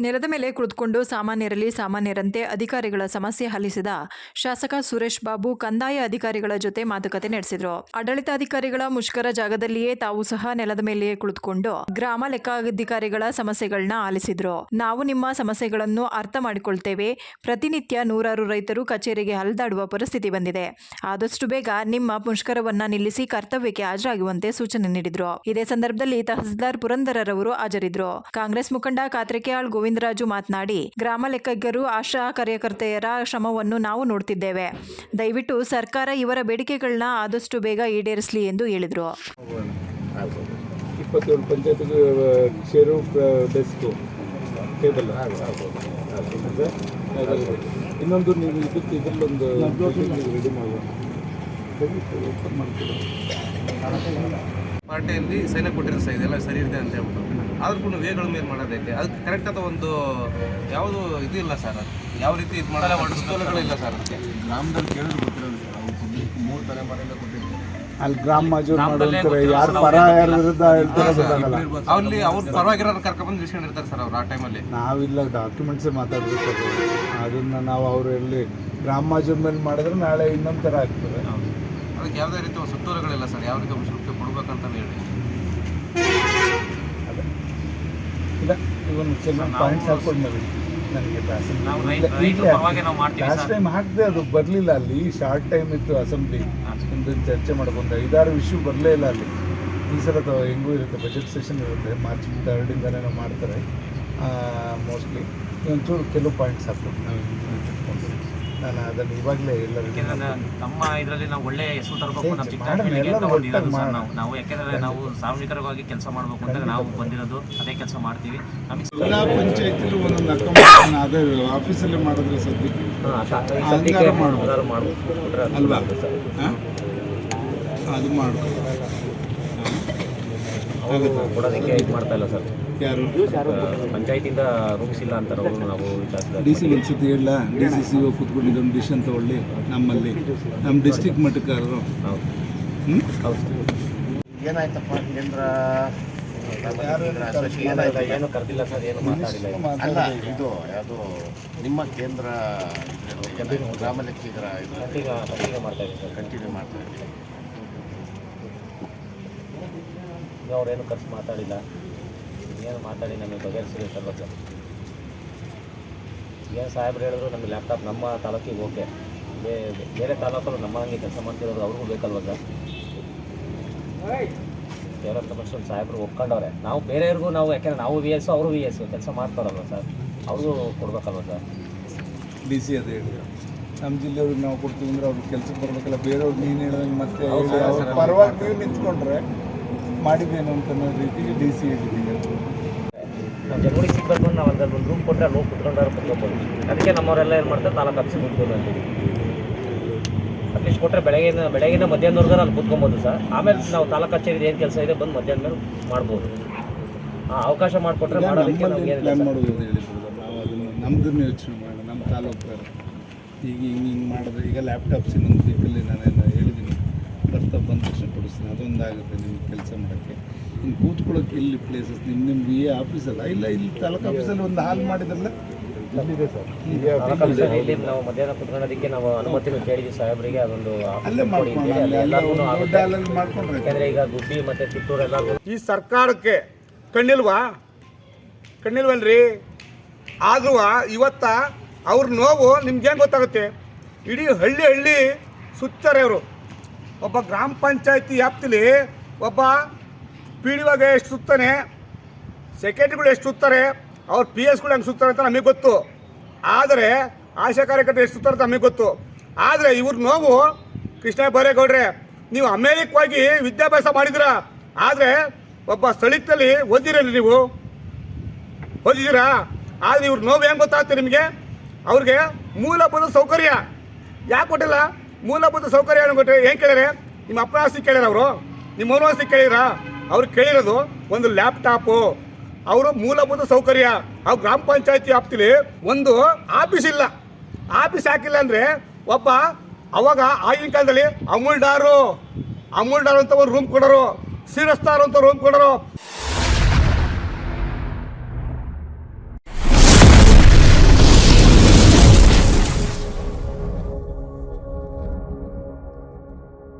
ನೆಲದ ಮೇಲೆ ಕುಳಿತುಕೊಂಡು ಸಾಮಾನ್ಯರಲ್ಲಿ ಸಾಮಾನ್ಯರಂತೆ ಅಧಿಕಾರಿಗಳ ಸಮಸ್ಯೆ ಹಲಿಸಿದ ಶಾಸಕ ಸುರೇಶ್ ಬಾಬು ಕಂದಾಯ ಅಧಿಕಾರಿಗಳ ಜೊತೆ ಮಾತುಕತೆ ನಡೆಸಿದ್ರು. ಆಡಳಿತಾಧಿಕಾರಿಗಳ ಮುಷ್ಕರ ಜಾಗದಲ್ಲಿಯೇ ತಾವು ಸಹ ನೆಲದ ಮೇಲೆಯೇ ಕುಳಿತುಕೊಂಡು ಗ್ರಾಮ ಲೆಕ್ಕಾಧಿಕಾರಿಗಳ ಸಮಸ್ಯೆಗಳನ್ನ ಆಲಿಸಿದ್ರು. ನಾವು ನಿಮ್ಮ ಸಮಸ್ಯೆಗಳನ್ನು ಅರ್ಥ ಮಾಡಿಕೊಳ್ತೇವೆ. ಪ್ರತಿನಿತ್ಯ ನೂರಾರು ರೈತರು ಕಚೇರಿಗೆ ಹರಿದಾಡುವ ಪರಿಸ್ಥಿತಿ ಬಂದಿದೆ. ಆದಷ್ಟು ಬೇಗ ನಿಮ್ಮ ಮುಷ್ಕರವನ್ನ ನಿಲ್ಲಿಸಿ ಕರ್ತವ್ಯಕ್ಕೆ ಹಾಜರಾಗುವಂತೆ ಸೂಚನೆ ನೀಡಿದ್ರು. ಇದೇ ಸಂದರ್ಭದಲ್ಲಿ ತಹಸೀಲ್ದಾರ್ ಪುರಂದರರವರು ಹಾಜರಿದ್ರು. ಕಾಂಗ್ರೆಸ್ ಮುಖಂಡ ಕಾತ್ರಿಕೆಯಾಳ್ ಗೋವಿಂದರಾಜು ಮಾತನಾಡಿ ಗ್ರಾಮ ಲೆಕ್ಕಿಗರು ಆಶಾ ಕಾರ್ಯಕರ್ತೆಯರ ಶ್ರಮವನ್ನು ನಾವು ನೋಡ್ತಿದ್ದೇವೆ. ದಯವಿಟ್ಟು ಸರ್ಕಾರ ಇವರ ಬೇಡಿಕೆಗಳನ್ನ ಆದಷ್ಟು ಬೇಗ ಈಡೇರಿಸಲಿ ಎಂದು ಹೇಳಿದರು. ಇಪ್ಪತ್ತೇಳು ಪಂಚಾಯತ್ಗೆ ಚೇರು ಡೆಸ್ಕು ಟೇಬಲ್ ಇನ್ನೊಂದು ನೀವು ಇದಕ್ಕೆ ಇದರಲ್ಲೊಂದು ರೆಡಿ ಮಾಡುವ ಪಾರ್ಟಿಯಲ್ಲಿ ಸೈನ್ ಕೊಟ್ಟಿರೋ ಸರ್ ಇದೆಲ್ಲ ಸರಿ ಇದೆ ಅಂತ ಹೇಳ್ಬಿಟ್ಟು. ಆದ್ರೂ ಕೂಡ ವೇಗಳ ಮೇಲೆ ಮಾಡೋದಕ್ಕೆ ಅದಕ್ಕೆ ಕರೆಕ್ಟ್ ಆದ ಒಂದು ಯಾವುದು ಇದು ಇಲ್ಲ ಸರ್ ಯಾವ ರೀತಿ ಇದು ಮಾಡಲ್ಲ ಇಲ್ಲ ಸರ್ ಅದಕ್ಕೆ. ಗ್ರಾಮದಲ್ಲಿ ಕೇಳಿದ್ರು ಗೊತ್ತಿರೋದು ಸರ್ ಅವ್ರು ಕೊಡ್ಲಿಕ್ಕೆ ಮೂರು ತಲೆಮಾರಿಂದ ಕೊಟ್ಟಿರ್ತಾರೆ ಅಲ್ಲಿ ಗ್ರಾಮ ಮಜೂರ್ ಮಾಡ್ತಾರೆ ಯಾರು ಪರ ಯಾರ ವಿರುದ್ಧ ಹೇಳ್ತಾರೆ ಗೊತ್ತಾಗಲ್ಲ. ಅಲ್ಲಿ ಅವ್ರ ಪರವಾಗಿರೋರು ಕರ್ಕೊಂಡ್ಬಂದು ಇಸ್ಕೊಂಡಿರ್ತಾರೆ ಸರ್ ಅವ್ರು ಆ ಟೈಮಲ್ಲಿ ನಾವಿಲ್ಲ ಡಾಕ್ಯುಮೆಂಟ್ಸೇ ಮಾತಾಡಬೇಕು ಅದನ್ನ ನಾವು ಅವರು ಎಲ್ಲಿ ಗ್ರಾಮ ಮಜೂರ್ ಮೇಲೆ ಮಾಡಿದ್ರೆ ನಾಳೆ ಇನ್ನೊಂದು ಥರ ಆಗ್ತದೆ. ಅದಕ್ಕೆ ಯಾವುದೇ ರೀತಿ ಸುತ್ತೋಲೆಗಳಿಲ್ಲ ಸರ್ ಯಾವ ರೀತಿ ಒಂದು ಕೊಡ್ಬೇಕಂತ ಹೇಳಿ. ಇಲ್ಲ ಕೆಲವೊಂದು ಪಾಯಿಂಟ್ಸ್ ಹಾಕೊಂಡು ನೋಡಿ ನನಗೆ ಲಾಸ್ಟ್ ಟೈಮ್ ಹಾಕಿದೆ ಅದು ಬರಲಿಲ್ಲ ಅಲ್ಲಿ. ಶಾರ್ಟ್ ಟೈಮ್ ಇತ್ತು ಅಸೆಂಬ್ಲಿ ನಿಮ್ದು ಚರ್ಚೆ ಮಾಡ್ಕೊಂಡು ಐದಾರು ಇಶ್ಯೂ ಬರಲೇ ಇಲ್ಲ ಅಲ್ಲಿ. ಈ ಸಲ ಹೆಂಗೂ ಇರುತ್ತೆ ಬಜೆಟ್ ಸೆಷನ್ ಇರುತ್ತೆ. ಮಾರ್ಚ್ ಥರ್ಡಿಂದನೇ ಮಾಡ್ತಾರೆ. ಮೋಸ್ಟ್ಲಿ ಒಂಚೂರು ಕೆಲವು ಪಾಯಿಂಟ್ಸ್ ಹಾಕ್ಬಿಟ್ಟು ನಾವು ನಾನು ಅದನ್ನು ಇವಾಗಲೇ ಎಲ್ಲ ಯಾಕೆಂದ್ರೆ ನಮ್ಮ ಇದರಲ್ಲಿ ನಾವು ಒಳ್ಳೆ ಹೆಸರು ತರಬೇಕು ನಮ್ಮ ಚಿಕ್ಕ ಪೀಳಿಗೆ ಅಂತ ಸರ್ ನಾವು. ನಾವು ಯಾಕೆಂದ್ರೆ ನಾವು ಸಾರ್ವಜನಿಕರವಾಗಿ ಕೆಲಸ ಮಾಡಬೇಕು ಅಂತ ನಾವು ಬಂದಿರೋದು ಅದೇ ಕೆಲಸ ಮಾಡ್ತೀವಿ. ನಮಗೆ ಎಲ್ಲ ಆಫೀಸಲ್ಲಿ ಒಂದೊಂದು ಅಕೌಂಟ್ ಅದೇ ಆಫೀಸಲ್ಲೇ ಮಾಡಿದ್ರೆ ಸದ್ಯಕ್ಕೆ ಮಾಡ್ಬೋದು. ಅಲ್ವಾ? ಅದು ಮಾಡ್ಬೋದು? ಕೊಡೋದಕ್ಕೆ ಇದು ಮಾಡ್ತಾ ಇಲ್ಲ ಸರ್. ಯಾರು ಪಂಚಾಯತಿಂದ ರೂಮ್ಸ್ ಇಲ್ಲ ಅಂತಾರೆ ಅವರು. ನಾವು ಡಿ ಸಿ ಒಂದು ಇಲ್ಲ ಹೇಳ ಡಿ ಸಿ ಸಿ ಒ ಕೂತ್ಕೊಂಡು ಇದೊಂದು ಡಿಸಿಷನ್ ತಗೊಳ್ಳಿ ನಮ್ಮಲ್ಲಿ. ನಮ್ಮ ಡಿಸ್ಟಿಕ್ ಮಟ್ಟಕ್ಕಾರರು ಏನಾಯ್ತಪ್ಪ? ಕೇಂದ್ರ ಏನು ಕರೆದಿಲ್ಲ ಸರ್ ಏನು ಮಾತಾಡಿಲ್ಲ ಅಲ್ಲ ಇದು ಯಾವುದು ನಿಮ್ಮ ಕೇಂದ್ರ? ಗ್ರಾಮ ಲೆಕ್ಕಿಗರ ಸರ್. ಕಂಟಿನ್ಯೂ ಮಾಡ್ತಾ ಇದ್ದೀವಿ ಈಗ ಅವ್ರೇನು ಖರ್ಚು ಮಾತಾಡಿಲ್ಲ. ಏನು ಮಾತಾಡಿ ನಮಗೆ ಬಗೆಹರಿಸಿದೆ ಸರ್ ಬಗ್ಗೆ. ಏನು ಸಾಹೇಬ್ರು ಹೇಳಿದ್ರು ನಮಗೆ ಲ್ಯಾಪ್ಟಾಪ್ ನಮ್ಮ ತಾಲೂಕಿಗೆ ಓಕೆ ಬೇ- ಬೇರೆ ತಾಲೂಕಲ್ಲೂ ನಮ್ಮ ಹಂಗೆ ಕೆಲಸ ಮಾಡ್ತಿರೋದು ಅವ್ರಿಗೂ ಬೇಕಲ್ವ ಸರ್ ದೇವರಂತ ಒಂದು ಸಾಹೇಬ್ರು ಒಪ್ಕೊಂಡವ್ರೆ. ನಾವು ಬೇರೆಯವ್ರಿಗೂ ನಾವು ಯಾಕೆಂದ್ರೆ ನಾವು ವಿ ಎಸ್ ಅವರು ವಿ ಎಸ್ ಕೆಲಸ ಮಾಡ್ತಾರಲ್ವ ಸರ್? ಅವ್ರಿಗೂ ಕೊಡ್ಬೇಕಲ್ವ ಸರ್? ಡಿ ಸಿ ಅದೇ ಹೇಳಿದ್ರು ನಮ್ಮ ಜಿಲ್ಲೆಯವ್ರಿಗೆ ನಾವು ಕೊಡ್ತೀವಿ ಅಂದ್ರೆ ಅವ್ರಿಗೆ ಕೆಲ್ಸಕ್ಕೆ ಬರ್ಬೇಕಲ್ಲ. ಬೇರೆಯವ್ರು ನೀನು ಹೇಳಿದಂಗೆ ಮತ್ತೆ ಪರವಾಗಿ ನೀವು ನಿಂತ್ಕೊಂಡ್ರೆ ಮಾಡಿದ್ದೇನು ಅಂತ ರೀತಿಗೆ ಡಿ ಸಿ ಹೇಳಿದ್ದೀನಿ ನಾವು ಜನಗಳಿಗೆ ಸಿಗ್ಬೇಕು ನಾವು ಅದ್ರಲ್ಲಿ ಒಂದು ರೂಮ್ ಕೊಟ್ಟರೆ ಅಲ್ಲಿ ಹೋಗಿ ಕುತ್ಕೊಂಡಾರ ಕುತ್ಕೋಬೋದು ಅದಕ್ಕೆ ನಮ್ಮವರೆಲ್ಲ ಏನು ಮಾಡ್ತಾರೆ ತಾಲೂಕು ಆಫೀಸಿಗೆ ಕುತ್ಕೊಂಡು ಅಂತೀವಿ ಅಟ್ಲೀಸ್ಟ್ ಕೊಟ್ಟರೆ ಬೆಳಗ್ಗೆಯಿಂದ ಬೆಳಗಿನ ಮಧ್ಯಾಹ್ನವರೆಗೂ ಅಲ್ಲಿ ಕುತ್ಕೊಬೋದು ಸರ್. ಆಮೇಲೆ ನಾವು ತಾಲೂಕು ಕಚೇರಿದು ಏನು ಕೆಲಸ ಇದೆ ಬಂದು ಮಧ್ಯಾಹ್ನ ಮೇಲೆ ಮಾಡ್ಬೋದು. ಆ ಅವಕಾಶ ಮಾಡಿಕೊಟ್ರೆ ಮಾಡೋದಕ್ಕೆ ನಮ್ಗೆ ನಮ್ಮದನ್ನು ಯೋಚನೆ ಮಾಡೋಣ ನಮ್ಮ ತಾಲೂಕು ಈಗ ಹಿಂಗೆ ಹಿಂಗೆ ಮಾಡಿದ್ರೆ ಈಗ ಲ್ಯಾಪ್ಟಾಪ್ಸ್ ಇನ್ನೊಂದು ವೀಕಲ್ಲಿ ನಾನೇನು ಹೇಳಿದ್ದೀನಿ ಬರ್ತಾ ಬಂದ ತಕ್ಷಣ ಕೊಡಿಸ್ತೀನಿ ಅದೊಂದು ಆಗುತ್ತೆ ನಿಮ್ಗೆ ಕೆಲಸ ಮಾಡೋಕ್ಕೆ ಇನ್ನು ಕೂತ್ಕೊಳ್ಳೋಕೆ ಇಲ್ಲಿ ಪ್ಲೇಸಸ್ ನಿಮ್ಮ ನಿಮ್ಮ ಬಿ ಎ ಆಫೀಸಲ್ಲ ಇಲ್ಲ ಇಲ್ಲಿ ತಾಲೂಕು ಆಫೀಸಲ್ಲಿ ಒಂದು ಹಾಲ್ ಮಾಡಿದ್ರಲ್ಲ? ಇಲ್ಲಿ ನಾವು ಮಧ್ಯಾಹ್ನ ಕುತ್ಕೊಳ್ಳೋದಕ್ಕೆ ನಾವು ಅನುಮತಿನೂ ಕೇಳಿದ್ವಿ ಸಾಹೇಬರಿಗೆ ಅದೊಂದು ಅಲ್ಲೇ ಕೊಡಿ ಮಾಡ್ಕೊಂಡು ಅಲ್ಲಿ ದೊಡ್ಡ ಆಗುತ್ತೆ. ಹಾಲಲ್ಲಿ ಈಗ ಗುಬ್ಬಿ ಮತ್ತು ಚಿತ್ತೂರು ಎಲ್ಲರಿಗೂ ಈ ಸರ್ಕಾರಕ್ಕೆ ಕಣ್ಣಿಲ್ವಾ? ಕಣ್ಣಿಲ್ವಲ್ರಿ? ಆದ್ರೂ ಇವತ್ತ ಅವ್ರ ನೋವು ನಿಮ್ಗೇನು ಗೊತ್ತಾಗುತ್ತೆ? ಇಡೀ ಹಳ್ಳಿ ಹಳ್ಳಿ ಸುತ್ತಾರೆ ಅವರು. ಒಬ್ಬ ಗ್ರಾಮ ಪಂಚಾಯತಿ ವ್ಯಾಪ್ತಿಲಿ ಒಬ್ಬ ಪಿ ಡಿ ಒಗೆ ಎಷ್ಟು ಸುತ್ತಾನೆ ಸೆಕ್ರೆಟರಿಗಳು ಎಷ್ಟು ಸುತ್ತಾರೆ ಅವ್ರ ಪಿ ಎಸ್ಗಳು ಹೆಂಗೆ ಸುತ್ತಾರೆ ಅಂತ ನಮಗೆ ಗೊತ್ತು. ಆದರೆ ಆಶಾ ಕಾರ್ಯಕರ್ತರು ಎಷ್ಟು ಸುತ್ತಾರೆ ಅಂತ ನಮಗೆ ಗೊತ್ತು. ಆದರೆ ಇವ್ರ ನೋವು, ಕೃಷ್ಣ ಬೈರೇಗೌಡ್ರೆ, ನೀವು ಅಮೇರಿಕವಾಗಿ ವಿದ್ಯಾಭ್ಯಾಸ ಮಾಡಿದ್ರ ಆದರೆ ಒಬ್ಬ ಸ್ಥಳೀಯದಲ್ಲಿ ಓದಿರೇನ್ರಿ ನೀವು. ಓದಿದ್ದೀರಾ? ಆದರೆ ಇವ್ರ ನೋವು ಹೆಂಗೆ ಗೊತ್ತಾಗುತ್ತೆ ನಿಮಗೆ? ಅವ್ರಿಗೆ ಮೂಲಭೂತ ಸೌಕರ್ಯ. ಯಾಕೆ ಕೊಟ್ಟಿಲ್ಲ? ಮೂಲಭೂತ ಸೌಕರ್ಯ ಏನು ಕೊಟ್ಟರೆ ಏನು ಕೇಳಿದ್ರೆ ನಿಮ್ಮ ಅಪ್ಪ ಆಸ್ತಿ ಕೇಳ್ಯಾರ ಅವರು. ನಿಮ್ಮ ಅವ್ರ ಆಸ್ತಿ ಕೇಳಿರಾ ಅವ್ರು ಕೇಳಿರೋದು ಒಂದು ಲ್ಯಾಪ್ಟಾಪು. ಅವರು ಮೂಲಭೂತ ಸೌಕರ್ಯ. ಆ ಗ್ರಾಮ ಪಂಚಾಯತಿ ವ್ಯಾಪ್ತಿಲಿ ಒಂದು ಆಫೀಸ್ ಇಲ್ಲ. ಆಫೀಸ್ ಹಾಕಿಲ್ಲ ಅಂದರೆ ಒಬ್ಬ ಅವಾಗ ಆಗಿನ ಕಾಲದಲ್ಲಿ ಅಮೂಲ್ ಡಾರು ಅಮೂಲ್ ಡಾರ್ ಅಂತ ಒಂದು ರೂಮ್ ಕೊಡೋರು. ಸಿರಸ್ತಾರ್ ಅಂತ ರೂಮ್ ಕೊಡೋರು.